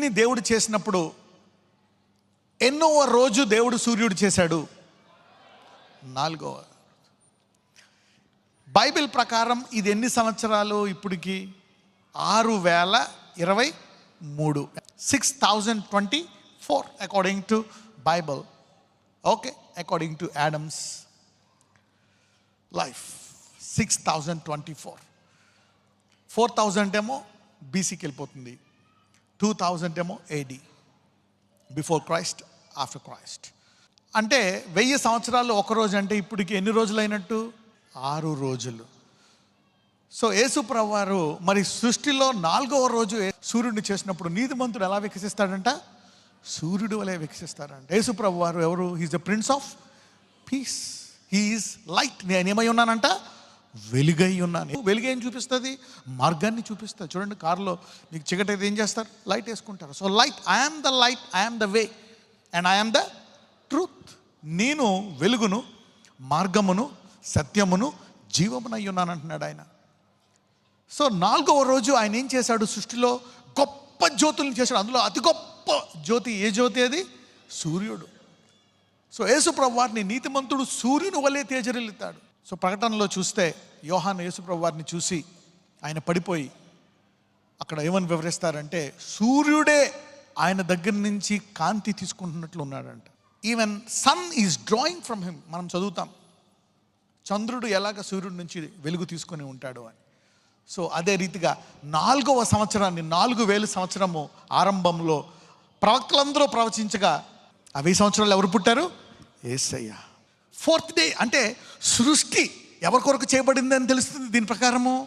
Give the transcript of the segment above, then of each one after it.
భూమిని దేవుడు చేసినప్పుడు ఎన్నో రోజు దేవుడు సూర్యుడు చేశాడు? నాలుగవ బైబిల్ ప్రకారం ఇది ఎన్ని సంవత్సరాలు ఇప్పటికి? ఆరు వేల ఇరవై మూడు. Six thousand twenty four according to Bible okay according to Adam's life six thousand twenty four four thousand ఏమో బీసీకి వెళ్ళిపోతుంది. టూ థౌజండ్ ఏమో AD before Christ after Christ అంటే వెయ్యి సంవత్సరాలు ఒక రోజు అంటే ఇప్పటికి ఎన్ని రోజులు అయినట్టు ఆరు రోజులు. సో యేసుప్రభు వారు మరి సృష్టిలో నాలుగవ రోజు సూర్యుడిని చేసినప్పుడు నీతిమంతుడు ఎలా వికసిస్తాడంట? సూర్యుడు వలె వికసిస్తాడంట. యేసుప్రభు వారు ఎవరు? He's the prince of peace he is light నేను ఏమై ఉన్నానంట? వెలుగై ఉన్నాను వెలుగు చూపిస్తుంది? మార్గాన్ని చూపిస్తుంది. చూడండి కారులో మీకు చీకటి అయితే ఏం చేస్తారు? లైట్ వేసుకుంటారు. So light I'm the light I'm the way and I'm the truth నేను వెలుగును మార్గమును సత్యమును జీవమునై ఉన్నాను అంటున్నాడు ఆయన. సో నాలుగవ రోజు ఆయన ఏం చేశాడు? సృష్టిలో గొప్ప జ్యోతులను చేశాడు. అందులో అతి గొప్ప జ్యోతి ఏ జ్యోతి అది? సూర్యుడు. సో యేసుప్రభు వారిని నీతిమంతుడు సూర్యుని వలె తేజరిల్లుతాడు. సో ప్రకటనలో చూస్తే యోహాన్ యేసుప్రభు వారిని చూసి ఆయన పడిపోయి అక్కడ ఏమని వివరిస్తారంటే సూర్యుడే ఆయన దగ్గర నుంచి కాంతి తీసుకుంటున్నట్లు ఉన్నాడంట. Even sun is drawing from him మనం చదువుతాం చంద్రుడు ఎలాగ సూర్యుడి నుంచి వెలుగు తీసుకొని ఉంటాడు అని. సో అదే రీతిగా నాలుగవ సంవత్సరాన్ని నాలుగు వేల సంవత్సరము ఆరంభంలో ప్రవక్తలందరూ ప్రవచించగా ఆ వెయ్యి సంవత్సరాలు ఎవరు పుట్టారు? ఏసయ్యా. ఫోర్త్ డే అంటే సృష్టి ఎవరి కొరకు చేయబడింది అని తెలుస్తుంది దీని ప్రకారము?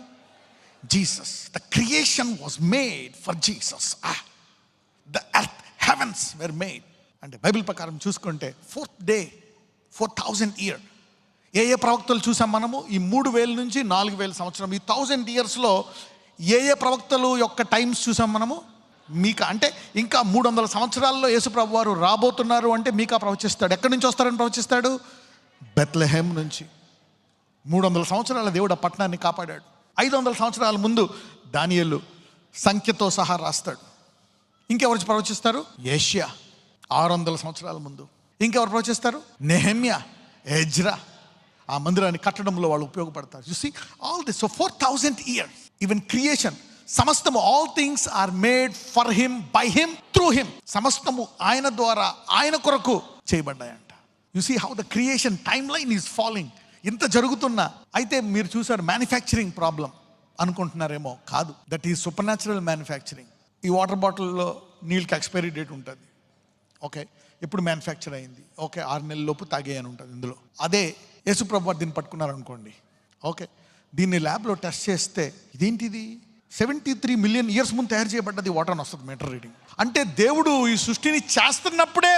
Jesus. The creation was made for Jesus. The earth heavens were made అంటే బైబిల్ ప్రకారం చూసుకుంటే fourth day four thousand year. ఏ ఏ ప్రవక్తలు చూసాం మనము? ఈ మూడు వేల నుంచి నాలుగు వేల సంవత్సరం. ఈ థౌజండ్ ఇయర్స్లో ఏ ఏ ప్రవక్తలు యొక్క టైమ్స్ చూసాం మనము? మీకా అంటే ఇంకా మూడు వందల సంవత్సరాల్లో యేసుప్రభు వారు రాబోతున్నారు అంటే మీకా ప్రవచిస్తాడు. ఎక్కడి నుంచి వస్తారని ప్రవచిస్తాడు? బెత్లెహేమ్ నుంచి మూడు వందల సంవత్సరాల దేవుడు ఆ పట్టణాన్ని కాపాడాడు. ఐదు వందల సంవత్సరాల ముందు దానియలు సంఖ్యతో సహా రాస్తాడు. ఇంకెవరు ప్రవచిస్తారు? ఏషియా. ఆరు వందల సంవత్సరాల ముందు. ఇంకెవరు ప్రవచిస్తారు? నెహమ్యా ఎజ్రా. ఆ మందిరాన్ని కట్టడంలో వాళ్ళు ఉపయోగపడతారు. చూసి all this so four thousand years even creation సమస్తము all things are made for him by him through him సమస్తము ఆయన ద్వారా ఆయన కొరకు చేయబడ్డాయండి you see how the creation time line is following ఇంత జరుగుతున్నా అయితే మీరు చూసారు మ్యానుఫ్యాక్చరింగ్ ప్రాబ్లం అనుకుంటున్నారేమో కాదు. That is supernatural manufacturing ఈ వాటర్ బాటిల్లో నీళ్ళకి ఎక్స్పైరీ డేట్ ఉంటుంది. ఓకే ఎప్పుడు మ్యానుఫ్యాక్చర్ అయింది? ఓకే ఆరు నెలల లోపు తాగే అని ఉంటుంది ఇందులో. అదే యేసుప్రభు వారు దీన్ని పట్టుకున్నారనుకోండి. ఓకే దీన్ని ల్యాబ్లో టెస్ట్ చేస్తే ఇదేంటిది? సెవెంటీ త్రీ మిలియన్ ఇయర్స్ ముందు తయారు చేయబడ్డది వాటర్ అని వస్తుంది మీటర్ రీడింగ్ అంటే దేవుడు ఈ సృష్టిని చేస్తున్నప్పుడే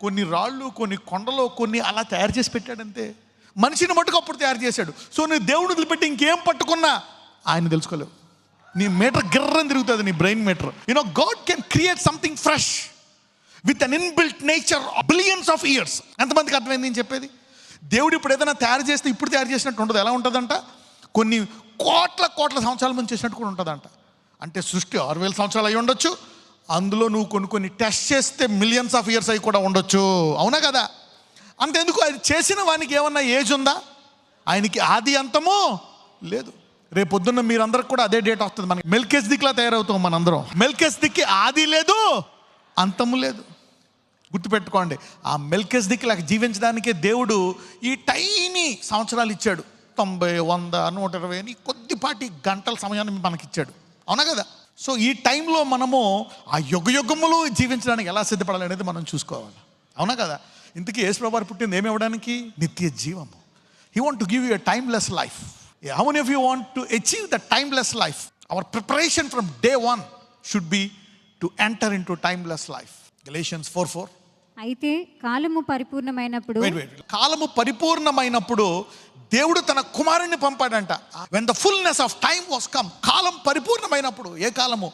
కొన్ని రాళ్ళు కొన్ని కొండలు కొన్ని అలా తయారు చేసి పెట్టాడంతే. మనిషిని మటుకు అప్పుడు తయారు చేశాడు. సో నువ్వు దేవుడు వదిలిపెట్టి ఇంకేం పట్టుకున్నా ఆయన తెలుసుకోలేవు. నీ మీటర్ గిర్రని తిరుగుతుంది నీ brain meter. You know God can create something fresh with an inbuilt nature billions of years ఎంతమందికి అర్థమైంది నేను చెప్పేది? దేవుడు ఇప్పుడు ఏదైనా తయారు చేస్తే ఇప్పుడు తయారు చేసినట్టు ఉండదు. ఎలా ఉంటుందంట? కొన్ని కోట్ల కోట్ల సంవత్సరాల ముందు చేసినట్టు కూడా ఉంటుందంట. అంటే సృష్టి ఆరు వేల సంవత్సరాలు అయి ఉండొచ్చు అందులో నువ్వు కొన్ని కొన్ని టెస్ట్ చేస్తే మిలియన్స్ ఆఫ్ ఇయర్స్ అవి కూడా ఉండొచ్చు. అవునా కదా? అంతెందుకు? అది చేసిన వానికి ఏమన్నా ఏజ్ ఉందా? ఆయనకి ఆది అంతము లేదు. రేపొద్దున్న మీరందరికి కూడా అదే డేట్ వస్తుంది మనకి. మెల్కేజ్ దిక్లా తయారవుతాం మనందరం. మెల్కెస్ దిక్కి ఆది లేదు అంతము లేదు. గుర్తుపెట్టుకోండి ఆ మెల్కెస్ దిక్కులాగా జీవించడానికే దేవుడు ఈ టైనీ సంవత్సరాలు ఇచ్చాడు. తొంభై వంద నూట ఇరవై అని కొద్దిపాటి గంటల సమయాన్ని మనకిచ్చాడు. అవునా కదా? సో ఈ టైంలో మనము ఆ యుగ యుగములు జీవించడానికి ఎలా సిద్ధపడాలి అనేది మనం చూసుకోవాలి. అవునా కదా? ఇంతకీ యేసుప్రభారు పుట్టింది ఏమి ఇవ్వడానికి? నిత్య జీవము. He want to give you a timeless life how many of you want to achieve the timeless life our preparation from day one should be to enter in to timeless life Galatians four four అయితే కాలము పరిపూర్ణమైనప్పుడు కాలము పరిపూర్ణమైనప్పుడు దేవుడు తన కుమారుణ్ణి పంపాడంట. When the fullness of time was come కాలం పరిపూర్ణమైనప్పుడు ఏ కాలము?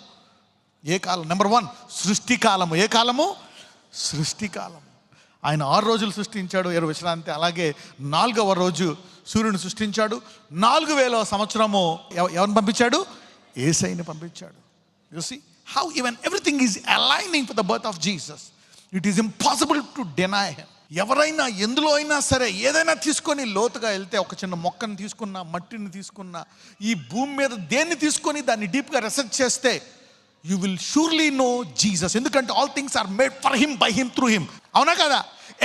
ఏ కాలం? నెంబర్ వన్ సృష్టి కాలము. ఏ కాలము? సృష్టి కాలము. ఆయన ఆరు రోజులు సృష్టించాడు ఇరవై విశ్రాంతి. అలాగే నాలుగవ రోజు సూర్యుని సృష్టించాడు. నాలుగు వేల సంవత్సరము ఎవ- ఎవరిని పంపించాడు? ఏసైని పంపించాడు. చూసి see how everything everything aligning aligning for the birth of Jesus is impossible to to deny ఎవరైనా ఎందులో అయినా సరే ఏదైనా తీసుకొని లోతుగా వెళ్తే ఒక చిన్న మొక్కను తీసుకున్నా మట్టిని తీసుకున్నా ఈ భూమి మీద దేన్ని తీసుకొని దాన్ని డీప్గా రీసెర్చ్ చేస్తే you will surely know Jesus ఎందుకంటే all things are made for him by him through him అవునా కదా?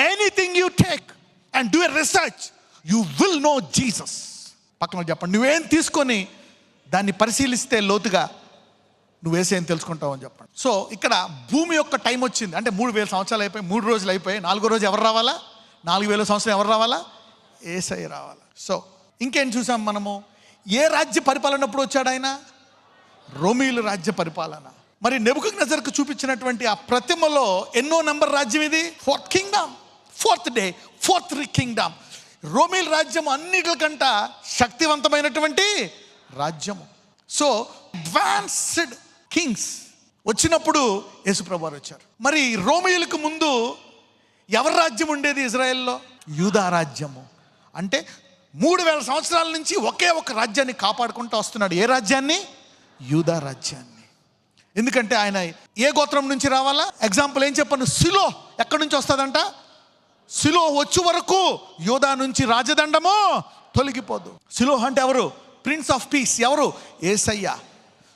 Anything you take and do a research you will know Jesus పక్కన చెప్పండి నువ్వేం తీసుకొని దాన్ని పరిశీలిస్తే లోతుగా నువ్వు వేసేం తెలుసుకుంటావు అని చెప్పండి. సో ఇక్కడ భూమి యొక్క టైం వచ్చింది. అంటే మూడు వేల సంవత్సరాలు అయిపోయి మూడు రోజులు అయిపోయి నాలుగో రోజు ఎవరు రావాలా? నాలుగు వేల సంవత్సరం ఎవరు రావాలా? ఏసై రావాలా. సో ఇంకేం చూసాం మనము? ఏ రాజ్య పరిపాలన అప్పుడు వచ్చాడు ఆయన? రోమీలు రాజ్య పరిపాలన. మరి నెబుకు నజర్కు చూపించినటువంటి ఆ ప్రతిమలో ఎన్నో నెంబర్ రాజ్యం ఇది? Fourth kingdom fourth day fourth kingdom రోమిల్ రాజ్యం అన్నిటికంట శక్తివంతమైనటువంటి రాజ్యము. సో అడ్వాన్స్డ్ కింగ్స్ వచ్చినప్పుడు యేసుప్రభు వచ్చారు. మరి రోమిలకు ముందు ఎవరి రాజ్యం ఉండేది ఇజ్రాయెల్లో? యూదా రాజ్యము. అంటే మూడు వేల సంవత్సరాల నుంచి ఒకే ఒక రాజ్యాన్ని కాపాడుకుంటూ వస్తున్నాడు. ఏ రాజ్యాన్ని? యూదా రాజ్యాన్ని. ఎందుకంటే ఆయన ఏ గోత్రం నుంచి రావాలా? ఎగ్జాంపుల్ ఏం చెప్పాను? సిలో ఎక్కడి నుంచి వస్తుందంట? సిలో వచ్చే వరకు యూదా నుంచి రాజదండము తొలగిపోదు. సిలో అంటే ఎవరు? Prince of peace. ఎవరు? ఏసయ్య.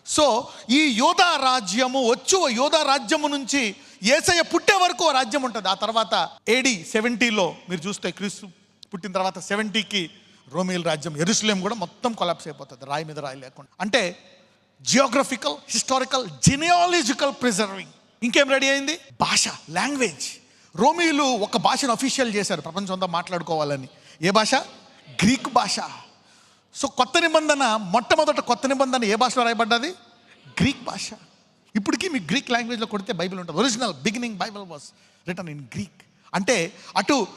సో ఈ యోధా రాజ్యము వచ్చు యోధా రాజ్యము నుంచి ఏసయ్య పుట్టే వరకు ఓ రాజ్యం ఉంటుంది. ఆ తర్వాత ఏడి సెవెంటీలో మీరు చూస్తే క్రీస్తు పుట్టిన తర్వాత సెవెంటీకి రోమిల్ రాజ్యం ఎరుసలేం కూడా మొత్తం కొలాప్స్ అయిపోతుంది రాయి మీద రాయి లేకుండా. అంటే జియోగ్రఫికల్ హిస్టారికల్ జినియాలజికల్ ప్రిజర్వింగ్ ఇంకేం రెడీ అయింది? భాష లాంగ్వేజ్ రోమిలు ఒక భాషను అఫీషియల్ చేశారు ప్రపంచంతో మాట్లాడుకోవాలని. ఏ భాష? గ్రీక్ భాష. సో కొత్త నిబంధన మొట్టమొదట కొత్త నిబంధన ఏ భాషలో రాయబడ్డది? గ్రీక్ భాష. ఇప్పటికీ మీకు గ్రీక్ లాంగ్వేజ్లో కొడితే బైబిల్ ఉంటుంది. Original beginning Bible was return in Greek అంటే అటు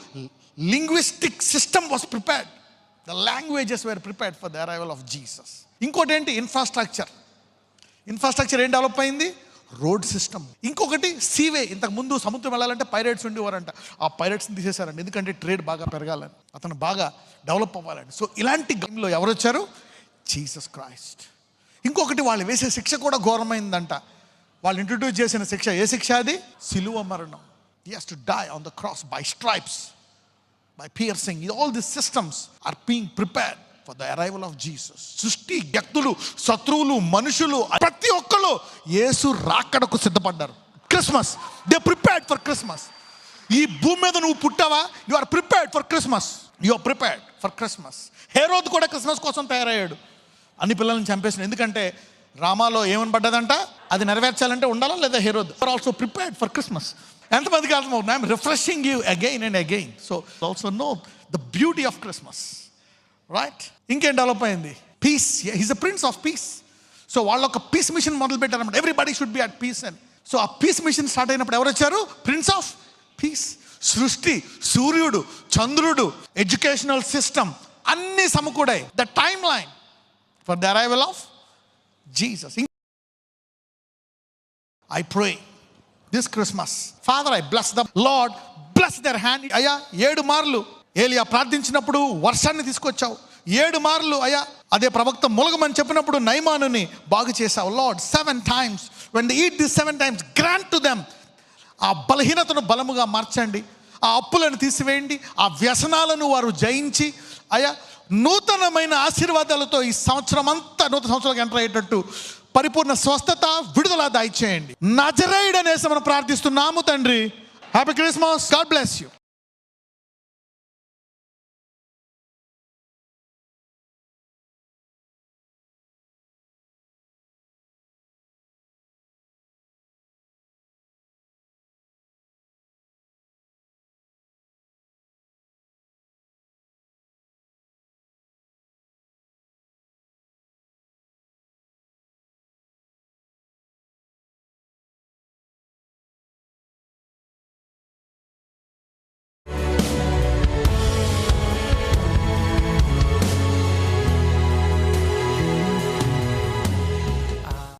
linguistic system was prepared the languages were prepared for the arrival of Jesus ఇంకోటి ఏంటి ఇన్ఫ్రాస్ట్రక్చర్ ఇన్ఫ్రాస్ట్రక్చర్ ఏం డెవలప్ అయింది? Road system. ఇంకొకటి సీవే. ఇంతకు ముందు సముద్రం వెళ్ళాలంటే పైరేట్స్ ఉండేవారంట. ఆ పైరేట్స్ని తీసేశారండి ఎందుకంటే ట్రేడ్ బాగా పెరగాలని. అతను బాగా డెవలప్ అవ్వాలని. సో ఇలాంటి గేమ్లో ఎవరు వచ్చారు జీసస్ క్రైస్ట్. ఇంకొకటి వాళ్ళు వేసే శిక్ష కూడా ఘోరమైందంట. వాళ్ళు ఇంట్రడ్యూస్ చేసిన శిక్ష. ఏ శిక్ష అది? సిలువ మరణం. Has to die on the cross by stripes by piercing all this systems are being prepared for the arrival of Jesus. సృష్టి వ్యక్తులు శత్రువులు మనుషులు ప్రతి ఒక్కరు యేసు రాకడకు సిద్ధపడ్డారు. Christmas they prepared for Christmas ఈ భూమి మీద నువ్వు పుట్టావా? You are prepared for Christmas you are prepared for Christmas Herod కూడా క్రిస్మస్ కోసం తయారయ్యాడు. అన్ని పిల్లల్ని చంపేసిన. ఎందుకంటే రామాలో ఏమని పడ్డదంట అది నెరవేర్చాలంటే ఉండాలా లేదా Herod? For also prepared for Christmas ఎంతమందికి అర్థమవుతుంది? I'm refreshing you again and again so also know the beauty of Christmas right ఇంకేం డెవలప్ అయింది? Peace is a prince of peace so వాళ్ళు ఒక పీస్ మిషన్ మొదలు పెట్టారన్నమాట everybody should be at peace and so ఆ peace mission start అయినప్పుడు ఎవరు వచ్చారు ప్రిన్స్ ఆఫ్ పీస్ సృష్టి సూర్యుడు చంద్రుడు ఎడ్యుకేషనల్ సిస్టమ్ అన్నీ సమకూడాయి. The time line for the arrival of Jesus I pray this Christmas father I bless the lord bless their hand అయ్యా ఏడు మార్లు ఏలియా ప్రార్థించినప్పుడు వర్షాన్ని తీసుకొచ్చావు. ఏడు మార్లు అయ్యా అదే ప్రవక్త ములగమని చెప్పినప్పుడు నైమానుని బాగు చేశావు. Lord seven times when they eat the seven times grant to them ఆ బలహీనతను బలముగా మార్చండి. ఆ అప్పులను తీసివేయండి. ఆ వ్యసనాలను వారు జయించి అయా నూతనమైన ఆశీర్వాదాలతో ఈ సంవత్సరం అంతా నూతన సంవత్సరాలకు ఎంటర్ అయ్యేటట్టు పరిపూర్ణ స్వస్థత విడుదల దయచేయండి నజరైడ్ అనేసి మనం ప్రార్థిస్తున్నాము తండ్రి. Happy Christmas God bless you